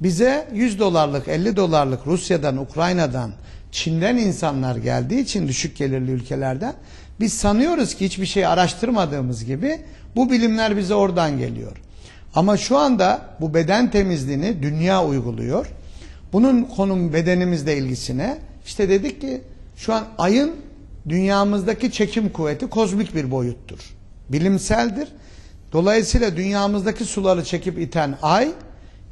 Bize 100 dolarlık 50 dolarlık Rusya'dan, Ukrayna'dan, Çin'den insanlar geldiği için düşük gelirli ülkelerden biz sanıyoruz ki hiçbir şey araştırmadığımız gibi bu bilimler bize oradan geliyor. Ama şu anda bu beden temizliğini dünya uyguluyor. Bunun konum bedenimizle ilgisine işte dedik ki şu an ayın dünyamızdaki çekim kuvveti kozmik bir boyuttur. Bilimseldir. Dolayısıyla dünyamızdaki suları çekip iten ay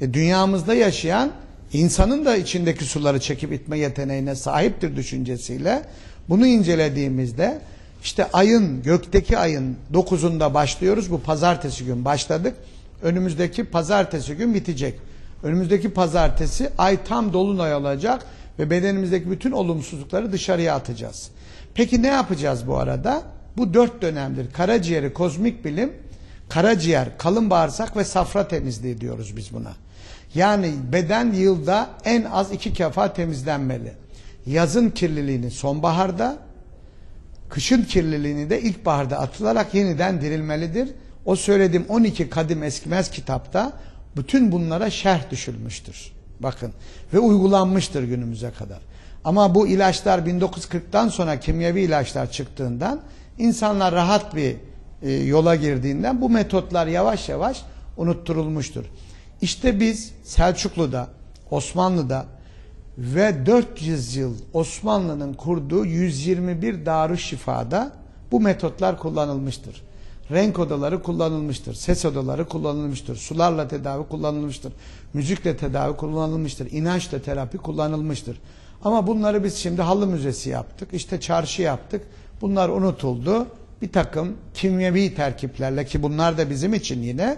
e, dünyamızda yaşayan insanın da içindeki suları çekip itme yeteneğine sahiptir düşüncesiyle bunu incelediğimizde işte ayın gökteki ayın 9'unda başlıyoruz. Bu pazartesi gün başladık. Önümüzdeki pazartesi gün bitecek. Önümüzdeki pazartesi ay tam dolunay olacak ve bedenimizdeki bütün olumsuzlukları dışarıya atacağız. Peki ne yapacağız bu arada? Bu dört dönemdir. Karaciğeri kozmik bilim, karaciğer, kalın bağırsak ve safra temizliği diyoruz biz buna. Yani beden yılda en az iki defa temizlenmeli. Yazın kirliliğini sonbaharda, kışın kirliliğini de ilkbaharda atılarak yeniden dirilmelidir. O söylediğim 12 kadim eskimez kitapta bütün bunlara şerh düşülmüştür. Bakın ve uygulanmıştır günümüze kadar. Ama bu ilaçlar 1940'tan sonra kimyevi ilaçlar çıktığından insanlar rahat bir e, yola girdiğinden bu metotlar yavaş yavaş unutturulmuştur. İşte biz Selçuklu'da, Osmanlı'da ve 400 yıl Osmanlı'nın kurduğu 121 Darüşşifa'da bu metotlar kullanılmıştır. Renk odaları kullanılmıştır, ses odaları kullanılmıştır, sularla tedavi kullanılmıştır, müzikle tedavi kullanılmıştır, inançla terapi kullanılmıştır. Ama bunları biz şimdi halı müzesi yaptık, işte çarşı yaptık. Bunlar unutuldu. Bir takım kimyevi terkiplerle ki bunlar da bizim için yine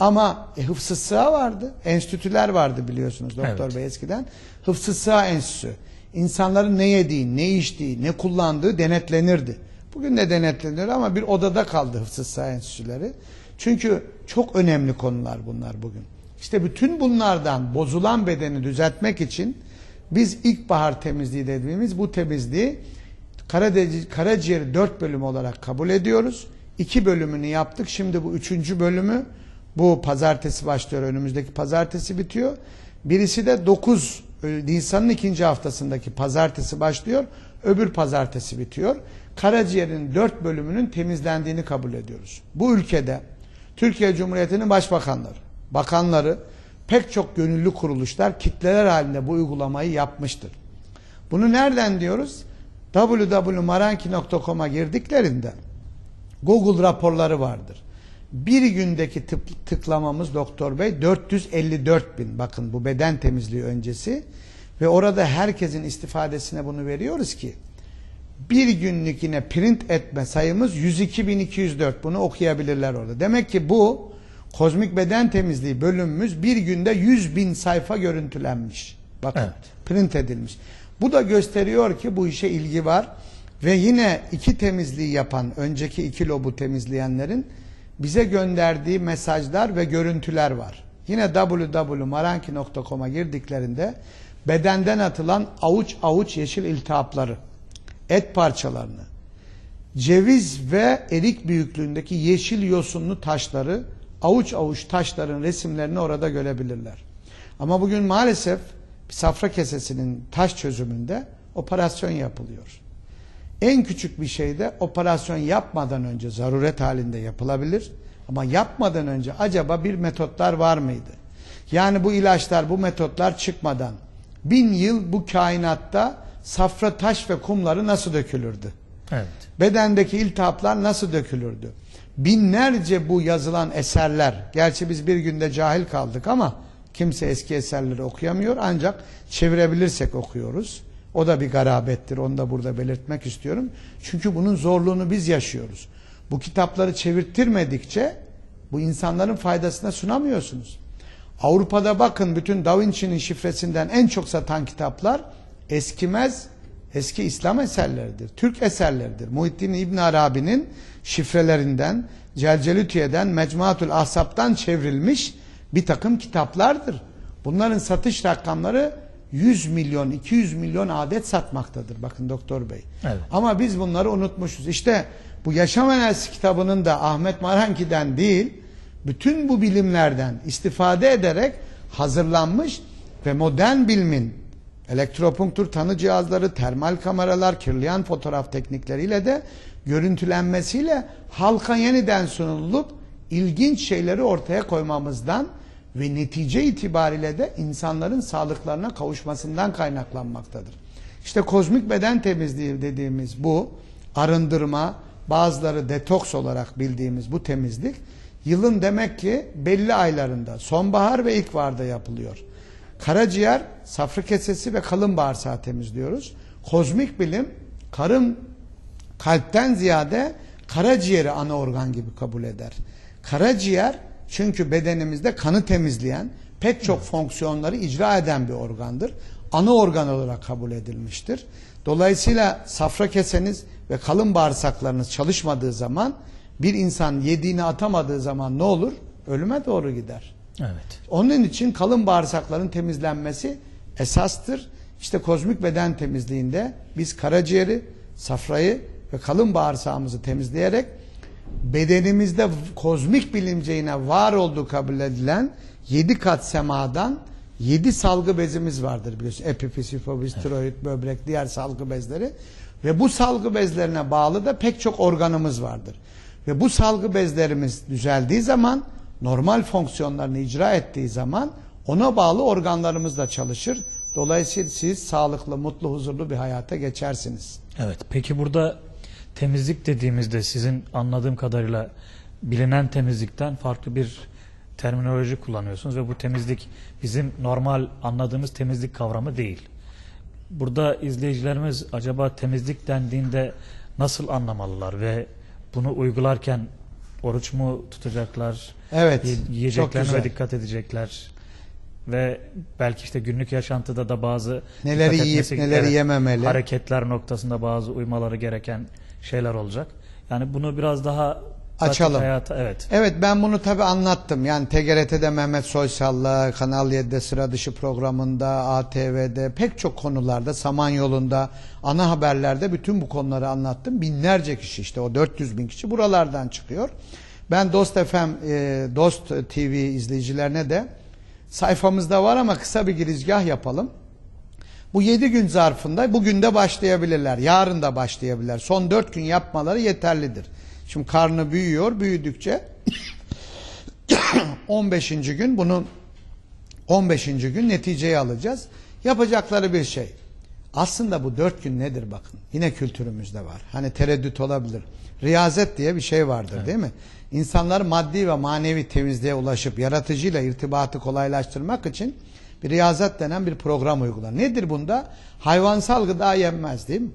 ama e, hıfzı sığa vardı. Enstitüler vardı biliyorsunuz doktor Evet. bey eskiden. Hıfzı sığa enstitüsü. İnsanların ne yediği, ne içtiği, ne kullandığı denetlenirdi. Bugün de denetleniyor ama bir odada kaldı hıfzı sığa enstitüleri. Çünkü çok önemli konular bunlar bugün. İşte bütün bunlardan bozulan bedeni düzeltmek için biz ilkbahar temizliği dediğimiz bu temizliği karaciğeri dört bölüm olarak kabul ediyoruz. İki bölümünü yaptık. Şimdi bu üçüncü bölümü bu pazartesi başlıyor. Önümüzdeki pazartesi bitiyor. Birisi de 9 Nisan'ın ikinci haftasındaki pazartesi başlıyor. Öbür pazartesi bitiyor. Karaciğerin dört bölümünün temizlendiğini kabul ediyoruz. Bu ülkede Türkiye Cumhuriyeti'nin başbakanları, bakanları, pek çok gönüllü kuruluşlar kitleler halinde bu uygulamayı yapmıştır. Bunu nereden diyoruz? www.maranki.com'a girdiklerinde Google raporları vardır. Bir gündeki tıp, tıklamamız doktor bey 454 bin bakın bu beden temizliği öncesi ve orada herkesin istifadesine bunu veriyoruz ki bir günlük yine print etme sayımız 102.204 bunu okuyabilirler orada. Demek ki bu kozmik beden temizliği bölümümüz bir günde 100 bin sayfa görüntülenmiş. Bakın Evet. print edilmiş. Bu da gösteriyor ki bu işe ilgi var ve yine iki temizliği yapan önceki iki lobu temizleyenlerin bize gönderdiği mesajlar ve görüntüler var. Yine www.maranki.com'a girdiklerinde bedenden atılan avuç avuç yeşil iltihapları, et parçalarını, ceviz ve erik büyüklüğündeki yeşil yosunlu taşları, avuç avuç taşların resimlerini orada görebilirler. Ama bugün maalesef safra kesesinin taş çözümünde operasyon yapılıyor. En küçük bir şeyde operasyon yapmadan önce zaruret halinde yapılabilir. Ama yapmadan önce acaba bir metotlar var mıydı? Yani bu ilaçlar, bu metotlar çıkmadan bin yıl bu kainatta safra taş ve kumları nasıl dökülürdü? Evet. Bedendeki iltihaplar nasıl dökülürdü? Binlerce bu yazılan eserler, gerçi biz bir günde cahil kaldık ama kimse eski eserleri okuyamıyor ancak çevirebilirsek okuyoruz. O da bir garabettir, onu da burada belirtmek istiyorum. Çünkü bunun zorluğunu biz yaşıyoruz. Bu kitapları çevirttirmedikçe bu insanların faydasına sunamıyorsunuz. Avrupa'da bakın bütün Da Vinci'nin şifresinden en çok satan kitaplar eskimez eski İslam eserleridir. Türk eserleridir. Muhittin İbn Arabi'nin şifrelerinden, Celcelütiye'den, Mecmuatul Ahsap'tan çevrilmiş bir takım kitaplardır. Bunların satış rakamları 100 milyon, 200 milyon adet satmaktadır. Bakın doktor bey. Evet. Ama biz bunları unutmuşuz. İşte bu Yaşam Enerjisi kitabının da Ahmet Maranki'den değil, bütün bu bilimlerden istifade ederek hazırlanmış ve modern bilimin elektropunktur tanı cihazları, termal kameralar, kirleyen fotoğraf teknikleriyle de görüntülenmesiyle halka yeniden sunulup ilginç şeyleri ortaya koymamızdan ve netice itibariyle de insanların sağlıklarına kavuşmasından kaynaklanmaktadır. İşte kozmik beden temizliği dediğimiz bu arındırma, bazıları detoks olarak bildiğimiz bu temizlik yılın demek ki belli aylarında sonbahar ve ilkbaharda yapılıyor. Karaciğer, safra kesesi ve kalın bağırsağı temizliyoruz. Kozmik bilim karın kalpten ziyade karaciğeri ana organ gibi kabul eder. Karaciğer çünkü bedenimizde kanı temizleyen pek çok fonksiyonları icra eden bir organdır. Ana organ olarak kabul edilmiştir. Dolayısıyla safra keseniz ve kalın bağırsaklarınız çalışmadığı zaman bir insan yediğini atamadığı zaman ne olur? Ölüme doğru gider. Evet. Onun için kalın bağırsakların temizlenmesi esastır. İşte kozmik beden temizliğinde biz karaciğeri, safrayı ve kalın bağırsağımızı temizleyerek bedenimizde kozmik bilimceğine var olduğu kabul edilen 7 kat semadan 7 salgı bezimiz vardır biliyorsun. Epifiz, hipofiz, tiroid, böbrek, diğer salgı bezleri. Ve bu salgı bezlerine bağlı da pek çok organımız vardır. Ve bu salgı bezlerimiz düzeldiği zaman, normal fonksiyonlarını icra ettiği zaman ona bağlı organlarımız da çalışır. Dolayısıyla siz sağlıklı, mutlu, huzurlu bir hayata geçersiniz. Evet. Peki burada temizlik dediğimizde sizin anladığım kadarıyla bilinen temizlikten farklı bir terminoloji kullanıyorsunuz ve bu temizlik bizim normal anladığımız temizlik kavramı değil. Burada izleyicilerimiz acaba temizlik dendiğinde nasıl anlamalılar ve bunu uygularken oruç mu tutacaklar? Evet, Yiyeceklerine dikkat edecekler. Ve belki işte günlük yaşantıda da bazı Neleri yiyip neleri yememeli. hareketler noktasında bazı uymaları gereken şeyler olacak. Yani bunu biraz daha Açalım. hayata evet. Evet ben bunu tabi anlattım. Yani TGRT'de Mehmet Soysal'la, Kanal 7'de sıra dışı programında, ATV'de pek çok konularda, Samanyolu'nda, ana haberlerde bütün bu konuları anlattım. Binlerce kişi işte o 400 bin kişi buralardan çıkıyor. Ben Dost FM, e, Dost TV izleyicilerine de sayfamızda var ama kısa bir girizgah yapalım. Bu 7 gün zarfında bugün de başlayabilirler. Yarın da başlayabilirler. Son 4 gün yapmaları yeterlidir. Şimdi karnı büyüyor. Büyüdükçe 15. gün bunu 15. gün neticeyi alacağız. Yapacakları bir şey. Aslında bu 4 gün nedir bakın. Yine kültürümüzde var. Hani tereddüt olabilir. Riyazet diye bir şey vardır değil mi? İnsanlar maddi ve manevi temizliğe ulaşıp yaratıcıyla irtibatı kolaylaştırmak için bir riyazet denen bir program uygular. Nedir bunda? Hayvansal gıda yenmez değil mi?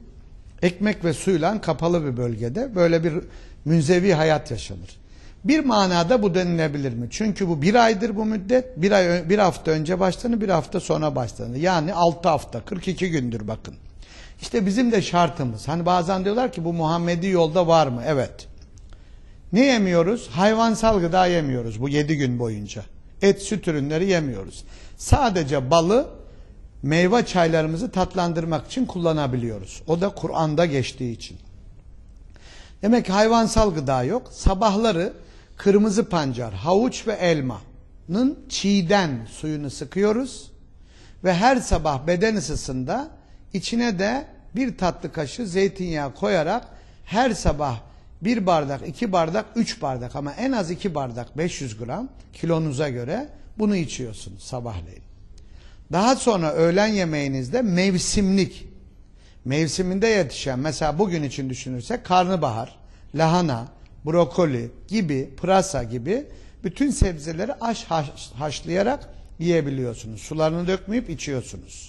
Ekmek ve suyla kapalı bir bölgede böyle bir münzevi hayat yaşanır. Bir manada bu denilebilir mi? Çünkü bu bir aydır bu müddet. Bir, ay, bir hafta önce başlanır, bir hafta sonra başlanır. Yani 6 hafta, 42 gündür bakın. İşte bizim de şartımız. Hani bazen diyorlar ki bu Muhammedi yolda var mı? Evet. Ne yemiyoruz? Hayvansal gıda yemiyoruz bu 7 gün boyunca. Et, süt ürünleri yemiyoruz. Sadece balı meyve çaylarımızı tatlandırmak için kullanabiliyoruz. O da Kur'an'da geçtiği için. Demek ki hayvansal gıda yok. Sabahları kırmızı pancar, havuç ve elmanın çiğden suyunu sıkıyoruz. Ve her sabah beden ısısında içine de bir tatlı kaşığı zeytinyağı koyarak her sabah bir bardak, iki bardak, üç bardak ama en az iki bardak 500 gram kilonuza göre bunu içiyorsunuz sabahleyin. Daha sonra öğlen yemeğinizde mevsimlik mevsiminde yetişen mesela bugün için düşünürsek karnabahar, lahana, brokoli gibi, pırasa gibi bütün sebzeleri aş haş- haşlayarak yiyebiliyorsunuz. Sularını dökmeyip içiyorsunuz.